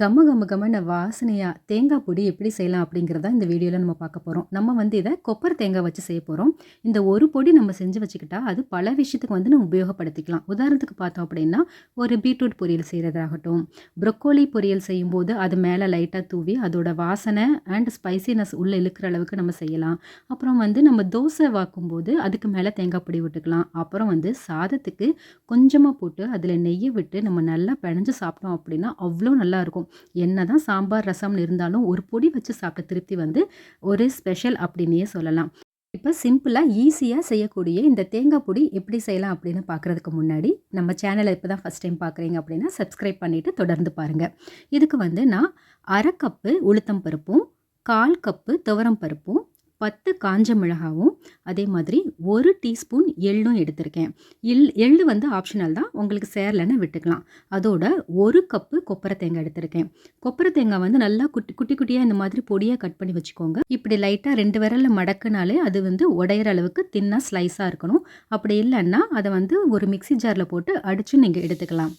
கம கம கம்மன வாசனையாக தேங்காய் பொடி எப்படி செய்யலாம் அப்படிங்கிறத இந்த வீடியோவில் நம்ம பார்க்க போகிறோம் நம்ம வந்து இதை கொப்பர் தேங்காய் வச்சு செய்ய போகிறோம் இந்த ஒரு பொடி நம்ம செஞ்சு வச்சுக்கிட்டா அது பல விஷயத்துக்கு வந்து நம்ம உபயோகப்படுத்திக்கலாம். உதாரணத்துக்கு பார்த்தோம் அப்படின்னா ஒரு பீட்ரூட் பொரியல் செய்கிறதாகட்டும் ப்ரொக்கோலி பொரியல் செய்யும்போது அது மேலே லைட்டாக தூவி அதோட வாசனை அண்ட் ஸ்பைசினஸ் உள்ளே இழுக்கிற அளவுக்கு நம்ம செய்யலாம். அப்புறம் வந்து நம்ம தோசை வாக்கும்போது அதுக்கு மேலே தேங்காய் பொடி விட்டுக்கலாம். அப்புறம் வந்து சாதத்துக்கு கொஞ்சமாக போட்டு அதில் நெய்யை விட்டு நம்ம நல்லா பிணைஞ்சு சாப்பிட்டோம் அப்படின்னா அவ்வளோ நல்லாயிருக்கும் என்ன தான் சாம்பார் ரசம்னு இருந்தாலும் ஒரு பொடி வச்சு சாப்பிட்ட திருப்தி வந்து ஒரு ஸ்பெஷல் அப்படின்னே சொல்லலாம். இப்போ சிம்பிளாக ஈஸியாக செய்யக்கூடிய இந்த தேங்காய் பொடி எப்படி செய்யலாம் அப்படின்னு பார்க்குறதுக்கு முன்னாடி நம்ம சேனலை இப்போ தான் ஃபஸ்ட் டைம் பார்க்குறீங்க அப்படின்னா சப்ஸ்கிரைப் பண்ணிவிட்டு தொடர்ந்து பாருங்கள் இதுக்கு வந்து நான் அரை கப்பு உளுத்தம் பருப்பும் கால் கப்பு துவரம் பருப்பும் பத்து காஞ்ச மிளகாவும் அதே மாதிரி ஒரு டீஸ்பூன் எள்ளும் எடுத்திருக்கேன். எள் எள்ளு வந்து ஆப்ஷனல் தான். உங்களுக்கு சேரலைன்னு விட்டுக்கலாம். அதோட ஒரு கப்பு கொப்பரை தேங்காய் எடுத்திருக்கேன். கொப்பரை தேங்காய் வந்து நல்லா குட்டி குட்டி குட்டியாக இந்த மாதிரி பொடியாக கட் பண்ணி வச்சுக்கோங்க. இப்படி லைட்டாக ரெண்டு விரலில் மடக்குனாலே அது வந்து உடையிற அளவுக்கு தின்னாக ஸ்லைஸாக இருக்கணும். அப்படி இல்லைன்னா அதை வந்து ஒரு மிக்சி ஜாரில் போட்டு அடித்து நீங்கள் எடுத்துக்கலாம்.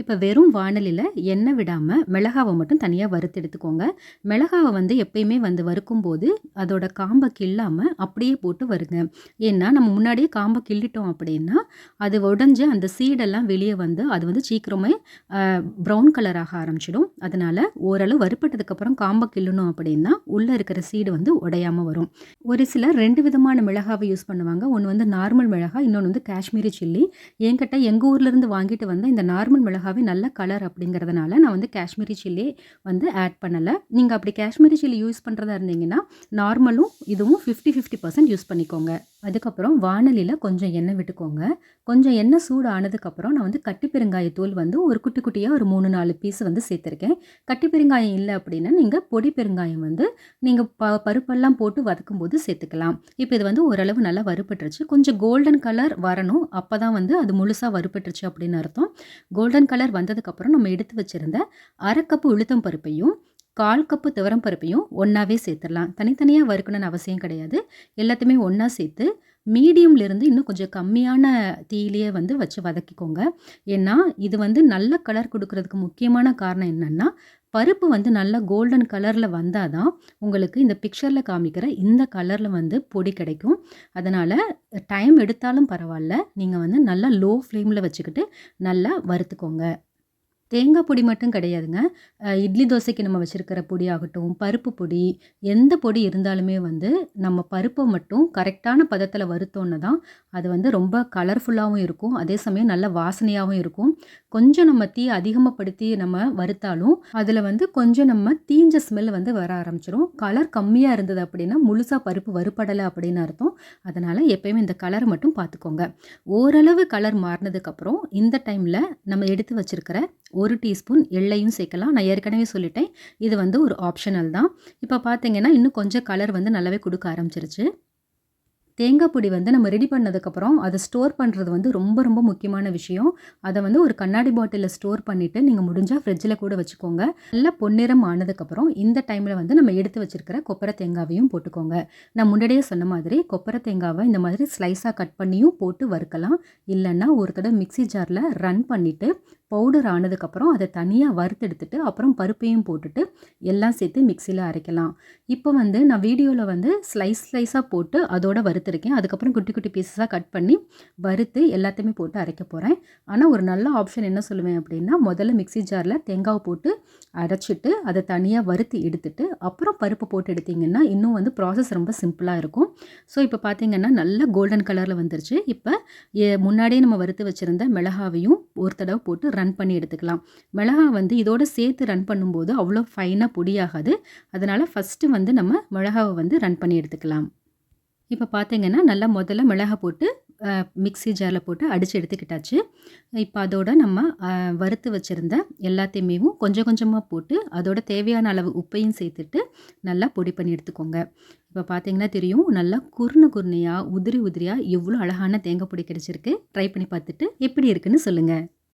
இப்போ வெறும் வானலியில் எண்ணெய் விடாமல் மிளகாவை மட்டும் தனியாக வறுத்து எடுத்துக்கோங்க. மிளகாவை வந்து எப்பயுமே வந்து வறுக்கும் போது அதோட காம்பை கில்லாமல் அப்படியே போட்டு வருங்க. ஏன்னா நம்ம முன்னாடியே காம்பை கிள்ளிட்டோம் அப்படின்னா அது உடஞ்சி அந்த சீடெல்லாம் வெளியே வந்து அது வந்து சீக்கிரமே ப்ரௌன் கலராக ஆரம்பிச்சிடும். அதனால் ஓரளவு வறுப்பட்டதுக்கப்புறம் காம்பை கிள்ளணும் அப்படின்னா உள்ளே இருக்கிற சீடு வந்து உடையாமல் வரும். ஒரு சிலர் ரெண்டு விதமான மிளகாவை யூஸ் பண்ணுவாங்க. ஒன்று வந்து நார்மல் மிளகாய் இன்னொன்று வந்து காஷ்மீரி சில்லி என்கிட்ட எங்கள் ஊர்லேருந்து வாங்கிட்டு வந்த இந்த நார்மல் மிளகாய் அழகாகவே நல்ல கலர் அப்படிங்கிறதுனால நான் வந்து காஷ்மீரி சில்லி வந்து ஆட் பண்ணலை. நீங்கள் அப்படி காஷ்மீரி சில்லி யூஸ் பண்ணுறதா இருந்தீங்கன்னா நார்மலும் இதுவும் ஃபிஃப்டி ஃபிஃப்டி பர்சன்ட் யூஸ் பண்ணிக்கோங்க. அதுக்கப்புறம் வானலியில் கொஞ்சம் எண்ணெய் விட்டுக்கோங்க. கொஞ்சம் எண்ணெய் சூடு ஆனதுக்கப்புறம் நான் வந்து கட்டி பெருங்காயத்தூள் வந்து ஒரு குட்டி குட்டியாக ஒரு மூணு நாலு பீஸ் வந்து சேர்த்துருக்கேன். கட்டி பெருங்காயம் இல்லை அப்படின்னா நீங்கள் பொடி பெருங்காயம் வந்து நீங்கள் ப பருப்பெல்லாம் போட்டு வதக்கும் போது சேர்த்துக்கலாம். இப்போ இது வந்து ஓரளவு நல்லா வறுப்பட்டுருச்சு கொஞ்சம் கோல்டன் கலர் வரணும். அப்போ தான் வந்து அது முழுசாக வறுபட்டுருச்சு அப்படின்னு அர்த்தம். கோல்டன் கலர் வந்ததுக்கப்புறம் நம்ம எடுத்து வச்சுருந்த அரை கப்பு உளுத்தம் பருப்பையும் கால் கப்பு துவரம் பருப்பையும் ஒன்றாவே சேர்த்துடலாம். தனித்தனியாக வறுக்கணும்னு அவசியம் கிடையாது. எல்லாத்தையுமே ஒன்றா சேர்த்து மீடியம்லேருந்து இன்னும் கொஞ்சம் கம்மியான தீயிலேயே வந்து வச்சு வதக்கிக்கோங்க. ஏன்னா இது வந்து நல்ல கலர் கொடுக்கறதுக்கு முக்கியமான காரணம் என்னென்னா பருப்பு வந்து நல்லா கோல்டன் கலரில் வந்தால் தான் உங்களுக்கு இந்த பிக்சரில் காமிக்கிற இந்த கலரில் வந்து பொடி கிடைக்கும். அதனால் டைம் எடுத்தாலும் பரவாயில்ல. நீங்கள் வந்து நல்லா லோ ஃப்ளேமில் வச்சுக்கிட்டு நல்லா வறுத்துக்கோங்க. தேங்காய் பொடி மட்டும் கிடையாதுங்க. இட்லி தோசைக்கு நம்ம வச்சுருக்கிற பொடி ஆகட்டும் பருப்பு பொடி எந்த பொடி இருந்தாலுமே வந்து நம்ம பருப்பை மட்டும் கரெக்டான பதத்தில் வறுத்தோன்னு தான் அது வந்து ரொம்ப கலர்ஃபுல்லாகவும் இருக்கும். அதே சமயம் நல்ல வாசனையாகவும் இருக்கும். கொஞ்சம் நம்ம தீ அதிகமாகப்படுத்தி நம்ம வறுத்தாலும் அதில் வந்து கொஞ்சம் நம்ம தீஞ்ச ஸ்மெல் வந்து வர ஆரம்பிச்சிடும் கலர் கம்மியாக இருந்தது அப்படின்னா முழுசாக பருப்பு வறுப்படலை அப்படின்னு அர்த்தம். அதனால் எப்போயுமே இந்த கலர் மட்டும் பார்த்துக்கோங்க ஓரளவு கலர் மாறினதுக்கப்புறம் இந்த டைமில் நம்ம எடுத்து வச்சுருக்கிற ஒரு டீஸ்பூன் எள்ளையும் சேர்க்கலாம். நான் ஏற்கனவே சொல்லிட்டேன். இது வந்து ஒரு ஆப்ஷனல் தான். இப்போ பார்த்தீங்கன்னா இன்னும் கொஞ்சம் கலர் வந்து நல்லாவே கொடுக்க ஆரம்பிச்சிருச்சு. தேங்காய் பொடி வந்து நம்ம ரெடி பண்ணதுக்கப்புறம் அதை ஸ்டோர் பண்ணுறது வந்து ரொம்ப ரொம்ப முக்கியமான விஷயம். அதை வந்து ஒரு கண்ணாடி பாட்டிலில் ஸ்டோர் பண்ணிவிட்டு நீங்கள் முடிஞ்சால் ஃப்ரிட்ஜில் கூட வச்சுக்கோங்க. நல்லா பொன்னிறம் ஆனதுக்கப்புறம் இந்த டைமில் வந்து நம்ம எடுத்து வச்சுருக்கிற கொப்பரை தேங்காவையும் போட்டுக்கோங்க. நான் முன்னாடியே சொன்ன மாதிரி கொப்பரை தேங்காவை இந்த மாதிரி ஸ்லைஸாக கட் பண்ணியும் போட்டு வறுக்கலாம். இல்லைன்னா ஒரு தடவை மிக்சி ஜாரில் ரன் பண்ணிவிட்டு பவுடர் ஆனதுக்கப்புறம் அதை தனியாக வறுத்தெடுத்துட்டு அப்புறம் பருப்பையும் போட்டுட்டு எல்லாம் சேர்த்து மிக்சியில் அரைக்கலாம். இப்போ வந்து நான் வீடியோவில் வந்து ஸ்லைஸ் ஸ்லைஸாக போட்டு அதோட வறுத்துருக்கேன் அதுக்கப்புறம் குட்டி குட்டி பீசஸாக கட் பண்ணி வறுத்து எல்லாத்தையுமே போட்டு அரைக்க போகிறேன் ஆனால் ஒரு நல்ல ஆப்ஷன் என்ன சொல்லுவேன் அப்படின்னா முதல்ல மிக்சி ஜாரில் தேங்காவை போட்டு அரைச்சிட்டு அதை தனியாக வறுத்து எடுத்துட்டு அப்புறம் பருப்பு போட்டு எடுத்திங்கன்னா இன்னும் வந்து ப்ராசஸ் ரொம்ப சிம்பிளாக இருக்கும். ஸோ இப்போ பார்த்தீங்கன்னா நல்ல கோல்டன் கலரில் வந்துருச்சு. இப்போ முன்னாடியே நம்ம வறுத்து வச்சுருந்த மிளகாவையும் ஒரு தடவை போட்டு ரன் பண்ணி எடுத்துக்கலாம். மிளகா வந்து இதோடு சேர்த்து ரன் பண்ணும்போது அவ்வளோ ஃபைனாக பொடியாகாது அதனால் ஃபஸ்ட்டு வந்து நம்ம மிளகாவை வந்து ரன் பண்ணி எடுத்துக்கலாம். இப்போ பார்த்தீங்கன்னா நல்லா முதல்ல மிளகா போட்டு மிக்சி ஜாரில் போட்டு அடித்து எடுத்துக்கிட்டாச்சு. இப்போ அதோட நம்ம வறுத்து வச்சுருந்த எல்லாத்தையுமே கொஞ்சம் கொஞ்சமாக போட்டு அதோட தேவையான அளவு உப்பையும் சேர்த்துட்டு நல்லா பொடி பண்ணி எடுத்துக்கோங்க. இப்போ பார்த்தீங்கன்னா தெரியும் நல்லா குறுன குருணையாக உதிரி உதிரியாக எவ்வளோ அழகான தேங்காய் பொடி கிடச்சிருக்கு. ட்ரை பண்ணி பார்த்துட்டு எப்படி இருக்குன்னு சொல்லுங்கள்